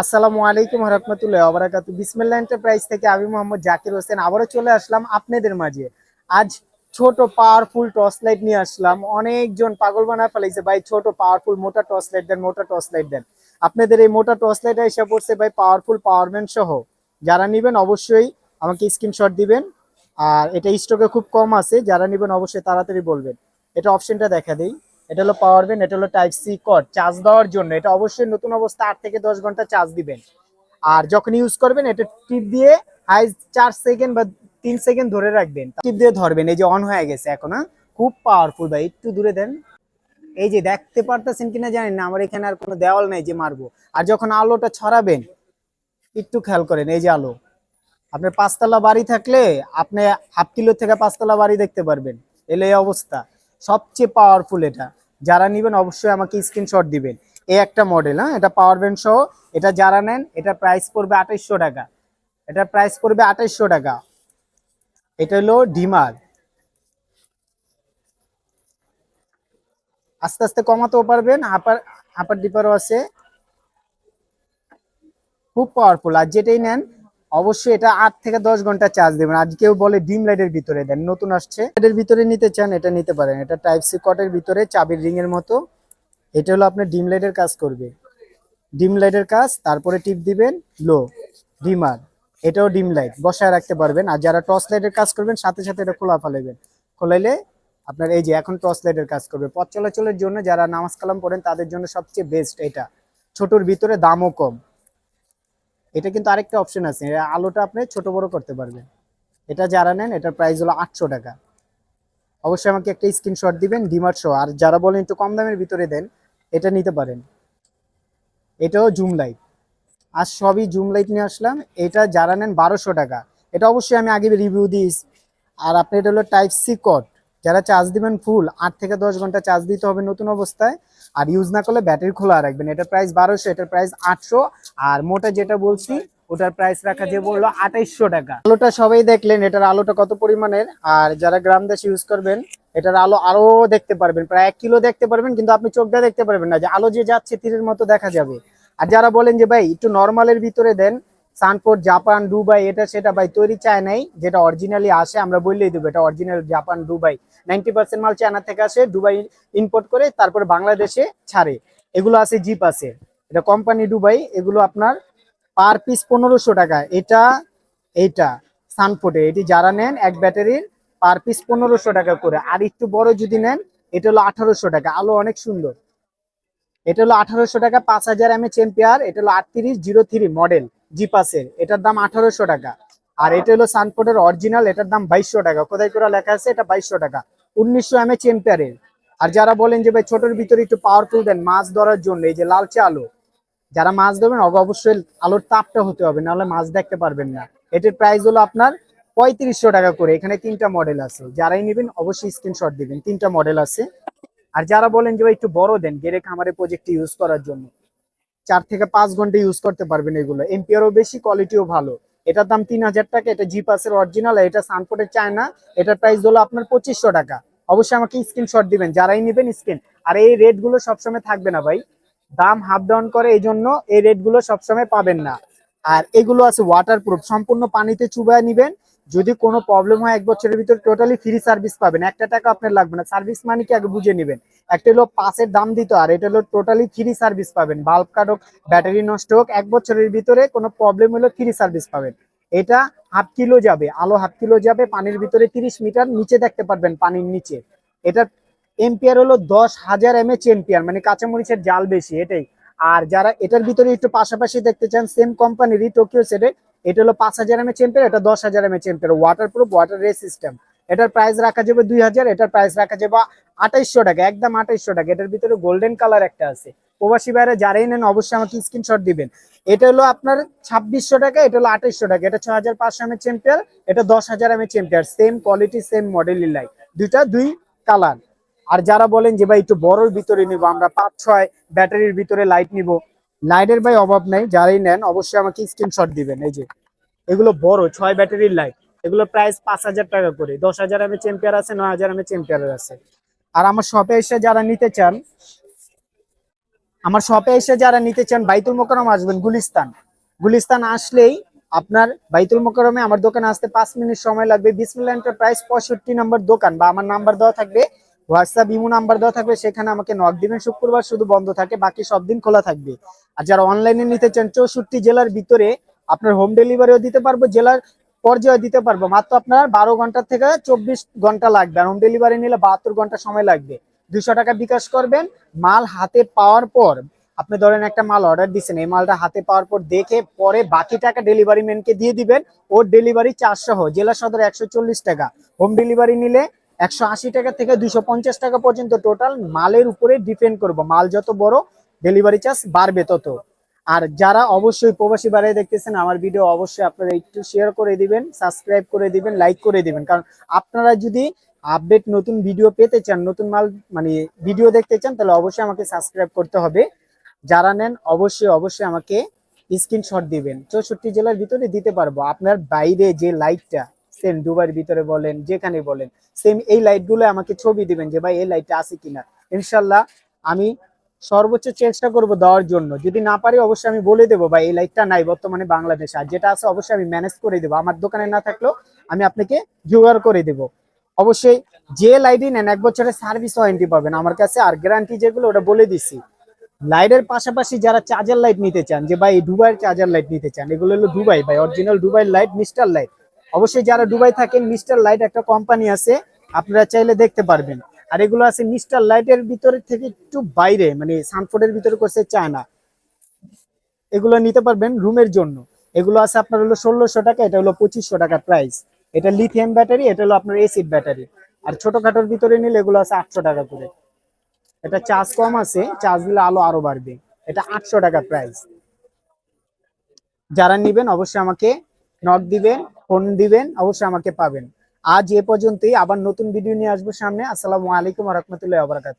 আসসালামু আলাইকুম রহমতুল্লাহ আবরাকাতু বিসমিল্লাহ এন্টারপ্রাইজ থেকে আমি মোহাম্মদ জাকির হোসেন আবারও চলে আসলাম আপনাদের মাঝে। আজ ছোট পাওয়ারফুল টর্চ লাইট নিয়ে আসলাম। অনেকজন পাগল বানা ফেলাইছে, ভাই, ছোট পাওয়ারফুল মোটা টর্চ লাইট দেন, মোটা টর্চ লাইট দেন। আপনাদের এই মোটা টর্চ লাইট এসে পড়ছে, ভাই পাওয়ারফুল পাওয়ারম্যান সহ। যারা নেবেন অবশ্যই আমাকে স্ক্রিনশট দিবেন, আর এটা স্টকে খুব কম আছে, যারা নেবেন অবশ্যই তাড়াতাড়ি বলবেন। এটা অপশনটা দেখা দেই। এটা হলো পাওয়ার ব্যাংক এটা হলো টাইপ সি কট চার্জ দেওয়ার জন্য। এটা অবশ্যই নতুন অবস্থা, আট থেকে দশ ঘণ্টা চার্জ দিবেন। আর যখন ইউজ করবেন, এটা টিপ দিয়ে হাই চার সেকেন্ড বা তিন সেকেন্ড ধরে রাখবেন। টিপ দিয়ে ধরবেন, এই যে অন হয়ে গেছে এখন হ্যাঁ? খুব পাওয়ারফুল ভাই, একটু দূরে দেন। এই যে দেখতে পারতেছেন কিনা জানেন না, আমার এখানে আর কোনো দেওয়াল নেই যে মারবো। আর যখন আলোটা ছড়াবেন, একটু খেয়াল করেন, এই যে আলো। আপনার পাঁচতলা বাড়ি থাকলে আপনি হাফ কিলো থেকে পাঁচতলা বাড়ি দেখতে পারবেন। এলে অবস্থা। সবচেয়ে পাওয়ারফুল এটা। যারা নেবেন অবশ্যই আমাকে স্ক্রিনশট দিবেন। এই একটা মডেল হ্যাঁ? এটা পাওয়ার ব্যাংক সহ, এটা যারা নেন, এটা প্রাইস পড়বে আঠাইশশো টাকা। এটা প্রাইস পড়বে আঠাইশশো টাকা। এটা হলো ডিমার আস্তে আস্তে কমাতেও পারবেন আপার আপার ডিপারও আছে। খুব পাওয়ারফুল আর যেটাই নেন অবশ্যই এটা আট থেকে দশ ঘণ্টা চার্জ দেবেন। আজ কেউ বলে ডিম লাইটের ভিতরে দেন, নতুন আসছে। এটার ভিতরে নিতে চান, এটা নিতে পারেন। এটা টাইপ সি কটের ভিতরে, চাবির রিং এর মতো। এটা হলো আপনার ডিম লাইটের কাজ করবে। ডিম লাইটের কাজ, তারপরে টিপ দিবেন লো ডিমার এটাও ডিম লাইট বসায় রাখতে পারবেন। আর যারা টর্চ লাইটের কাজ করবেন, সাথে সাথে এটা খোলা ফেলাবেন খোলাইলে আপনার এই যে এখন টর্চ লাইটের কাজ করবে। পথ চলাচলের জন্য যারা নামাজ কালাম পড়েন, তাদের জন্য সবচেয়ে বেস্ট এটা। ছোটর ভিতরে দামও কম। এটা কিন্তু আরেকটা অপশন আছে। আলোটা আপনি ছোট বড় করতে পারবেন। এটা যারা নেন, এটার প্রাইস হলো আটশো টাকা। অবশ্যই আমাকে একটা স্ক্রিনশট দিবেন, ডিমার্ট শো আর যারা বলেন একটু কম দামের ভিতরে দেন, এটা নিতে পারেন। এটাও জুম লাইট আর সবই জুম লাইট নিয়ে আসলাম। এটা যারা নেন, বারোশো টাকা। এটা অবশ্যই আমি আগে রিভিউ দিস। আর আপনি এটা হলো টাইপ সি কট যারা চার্জ দিবেন ফুল আট থেকে দশ ঘণ্টা চার্জ দিতে হবে নতুন অবস্থায়। আর ইউজ না করলে ব্যাটারি খোলা রাখবেন। এটার প্রাইস বারোশো, এটার প্রাইস আটশো। আর মোটা যেটা বলছি, ওটার প্রাইস রাখা যে বলল আঠাইশশো টাকা। আলোটা সবাই দেখলেন, এটার আলোটা কত পরিমাণের? আর যারা গ্রাম দেশে ইউজ করবেন, এটার আলো আরও দেখতে পারবেন। প্রায় এক কিলো দেখতে পারবেন, কিন্তু আপনি চোখ দিয়ে দেখতে পারবেন না যে আলো যে যাচ্ছে তীরের মতো দেখা যাবে। আর যারা বলেন যে, ভাই, একটু নর্মালের ভিতরে দেন সানপোর্ট জাপান দুবাই এটা সেটা ভাই, তৈরি চায় নাই, যেটা অরিজিনালি আসে, আমরা বললেই দেবো, এটা original Japan Dubai ninety percent মাল চায়না থেকে আসে, দুবাই ইম্পোর্ট করে, তারপরে বাংলাদেশে ছাড়ে। এগুলো আছে জিপ আছে। এটা কোম্পানি দুবাই, এগুলো আপনার পার পিস পনেরোশো টাকা। এটা এইটা সানফোর্টে এটি যারা নেন, এক ব্যাটারির পার পিস পনেরোশো টাকা করে। আর একটু বড় যদি নেন, এটা হলো আঠারোশো টাকা। আলো অনেক সুন্দর। এটা হলো আঠারোশো টাকা, পাঁচ হাজার এমএচ এম্পিয়ার এটা হলো আটত্রিশ জিরো থ্রি মডেল জিপাসের এটার দাম আঠারোশো টাকা। আর এটা হলো সানফোর্টের অরিজিনাল এটার দাম বাইশশো টাকা। কোথায় করে লেখা আছে? এটা বাইশশো টাকা। উনিশশো এমএচ এম্পিয়ারের আর যারা বলেন যে ভাই ছোটোর ভিতরে একটু পাওয়ারফুল দেন, মাছ ধরার জন্য, এই যে লালচে আলো, যারা মাছ ধরবেন অবশ্যই আলোর তাপটা হতে হবে, নাহলে মাছ দেখতে পারবেন না। এটার প্রাইস হলো আপনার পঁয়ত্রিশশো টাকা করে। এখানে তিনটা মডেল আছে। যারাই নেবেন, অবশ্যই স্ক্রিনশট দিবেন। তিনটা মডেল আছে। আর যারা বলেন যে ভাই একটু বড় দেন গেরে খামারে প্রজেক্ট ইউজ করার জন্য। চার থেকে পাঁচ ঘণ্টা ইউজ করতে পারবেন এগুলো। এমপিআরও বেশি কোয়ালিটিও ভালো। এটার দাম তিন হাজার টাকা, এটা জি পাসের অরিজিনাল এটা সানফোর্টের চায়না এটার প্রাইস হলো আপনার পঁচিশশো টাকা। অবশ্যই আমাকে স্ক্রিনশট দিবেন, যারাই নেবেন স্ক্রিন আর এই রেটগুলো সবসময় থাকবে না ভাই। দাম হাফ ডাউন করে এই জন্য এই রেটগুলো সবসময় পাবেন না। আর এগুলো আছে ওয়াটার প্রুফ সম্পূর্ণ পানিতে চুবায় নিবেন। যদি কোনো প্রবলেম হয় এক বছরের ভিতরে টোটালি ফ্রি সার্ভিস পাবেন। একটা টাকা আপনার লাগবে না। সার্ভিস মানে কি? আগে বুঝে নেবেন। একটা হলো পাসের দাম দিত, আর এটা হলো টোটালি ফ্রি সার্ভিস পাবেন। বাল্ব কাট হোক ব্যাটারি নষ্ট হোক, এক বছরের ভিতরে কোনো প্রবলেম হলে ফ্রি সার্ভিস পাবেন। এটা হাফ কিলো যাবে, আলো হাফ কিলো যাবে, পানির ভিতরে তিরিশ মিটার নিচে দেখতে পারবেন পানির নিচে। এটা এম্পিয়ার হলো দশ হাজার এমএচ এম্পিয়ার মানে কাঁচামরিচের জাল বেশি, এটাই। আর যারা এটার ভিতরে একটু পাশাপাশি দেখতে চান সেম কোম্পানিরই টোকিও সেটে এটা হলো পাঁচ হাজার এমএচ এম্পিয়ার এটা দশ হাজার MAH ampere waterproof water ray system এটার প্রাইস রাখা যাবে দুই হাজার, এটার প্রাইস রাখা যাবে আঠাইশশো টাকা, একদম আঠাইশশো টাকা। এটার ভিতরে গোল্ডেন কালার একটা আছে। প্রবাসী বাইরে যারাই নেন, অবশ্যই আমাকে স্ক্রিনশট দিবেন। এটা হলো আপনার ছাব্বিশশো টাকা, এটা হলো আঠাইশশো টাকা। এটা ছ হাজার পাঁচশো এমএচ এম্পিয়ার এটা দশ হাজার MAH ampere same quality same মডেলই light দুইটা, দুই কালার আর যারা বলেন যে, ভাই, একটু বড়র ভিতরে নিব, আমরা পাঁচ ছয় ব্যাটারির ভিতরে লাইট নিব। লাইটের ভাই অভাব নাই, যারাই নেন, অবশ্যই আমাকে স্ক্রিনশট দিবেন। এই যে, এগুলো বড়, ছয় ব্যাটারির লাইট এগুলো প্রাইস পাঁচ হাজার টাকা করে। দশ হাজার এমএচ এম্পিয়ার আছে, নয় হাজার এমএচ এম্পিয়ার আছে। আর আমার শপে এসে যারা নিতে চান, আমার শপে এসে যারা নিতে চান, বাইতুল মোকাররম আসবেন, গুলিস্তান। গুলিস্তান আসলেই আপনার বাইতুল মোকাররমে আমার দোকানে আসতে পাঁচ মিনিট সময় লাগবে। বিসমিল্লা এন্টারপ্রাইজ পঁয়ষট্টি নম্বর দোকান বা আমার নাম্বার দেওয়া থাকবে হোয়াটসঅ্যাপ ইমো নাম্বার দেওয়া থাকবে, সেখানে আমাকে নক দিবেন। শুক্রবার শুধু বন্ধ থাকে, বাকি সব দিন খোলা থাকবে। আর যারা অনলাইনে নিতে চান, চৌষট্টি জেলার ভিতরে আপনার হোম ডেলিভারিও দিতে পারব। জেলার পর্যায়ে দিতে পারব। মাত্র আপনার বারো ঘণ্টা থেকে চব্বিশ ঘণ্টা লাগবে। আর হোম ডেলিভারি নিলে বাহাত্তর ঘণ্টা সময় লাগবে। দুশো টাকা বিকাশ করবেন। মাল হাতে পাওয়ার পর, আপনি ধরেন একটা মাল অর্ডার দিচ্ছেন এই মালটা হাতে পাওয়ার পর দেখে পরে বাকি টাকা ডেলিভারি ম্যানকে দিয়ে দিবেন। ওর ডেলিভারি সহ জেলা সদর একশো চল্লিশ টাকা। হোম ডেলিভারি নিলে একশো আশি টাকা থেকে দুশো টাকা পর্যন্ত টোটাল মালের উপরে ডিপেন্ড করব। মাল যত বড় ডেলিভারি চার্জ বাড়বে তত। আর যারা অবশ্যই প্রবাসী বাড়ায় দেখতেছেন, আমার ভিডিও অবশ্যই আপনারা একটু শেয়ার করে দিবেন সাবস্ক্রাইব করে দিবেন লাইক করে দিবেন। কারণ আপনারা যদি আপডেট নতুন ভিডিও পেতে চান, নতুন মাল মানে ভিডিও দেখতে চান, তাহলে অবশ্যই আমাকে সাবস্ক্রাইব করতে হবে। যারা নেন, অবশ্যই অবশ্যই আমাকে স্ক্রিনশট দিবেন। চৌষট্টি জেলার ভিতরে দিতে পারব। আপনার বাইরে যে লাইটটা সেম দুবাইয়ের ভিতরে বলেন, যেখানে বলেন সেম এই লাইটগুলো আমাকে ছবি দিবেন যে, ভাই, এই লাইটটা আছে কিনা? ইনশাল্লাহ আমি সর্বোচ্চ চেষ্টা করব দেওয়ার জন্য। যদি না পারি, অবশ্যই আমি বলে দেবো ভাই, এই লাইটটা নাই বর্তমানে বাংলাদেশে। আর যেটা আছে, অবশ্যই আমি ম্যানেজ করে দেবো। আমার দোকানে না থাকলেও আমি আপনাকে জোগাড় করে দেবো। অবশ্যই যে লাইটই নেন, এক বছরের সার্ভিস ওয়ারেন্টি পাবেন আমার কাছে। আর গ্যারান্টি যেগুলো, ওটা বলে দিছি। লাইটের পাশাপাশি যারা চার্জার লাইট নিতে চান, যে ভাই দুবাইয়ের চার্জার লাইট নিতে চান, এগুলো হলো দুবাই ভাই original Dubai light mister light অবশ্যই যারা দুবাই থাকেন মিস্টার লাইট একটা কোম্পানি আছে, আপনারা চাইলে দেখতে পারবেন। আর এগুলো আছে মিস্টার লাইটের ভিতরে থেকে একটু বাইরে মানে সানফোর্ডের ভিতরে করছে চায়না। এগুলো নিতে পারবেন রুমের জন্য। এগুলো আছে আপনার হলো ষোলোশো টাকা, এটা হলো পঁচিশশো টাকা প্রাইস এটা লিথিয়াম ব্যাটারি এটা হলো আপনার এসিড ব্যাটারি আর ছোটখাটোর ভিতরে নিলে এগুলো আছে আটশো টাকা করে। এটা চার্জ কম আছে চার্জ দিলে আলো আরও বাড়বে। এটা আটশো টাকা প্রাইস যারা নিবেন অবশ্যই আমাকে নক দিবেন ফোন দিবেন, অবশ্যই আমাকে পাবেন। আজ এ পর্যন্তই আবার নতুন ভিডিও নিয়ে আসব সামনে। আসসালামু আলাইকুম রহমতুল্লাহ আবরাকাত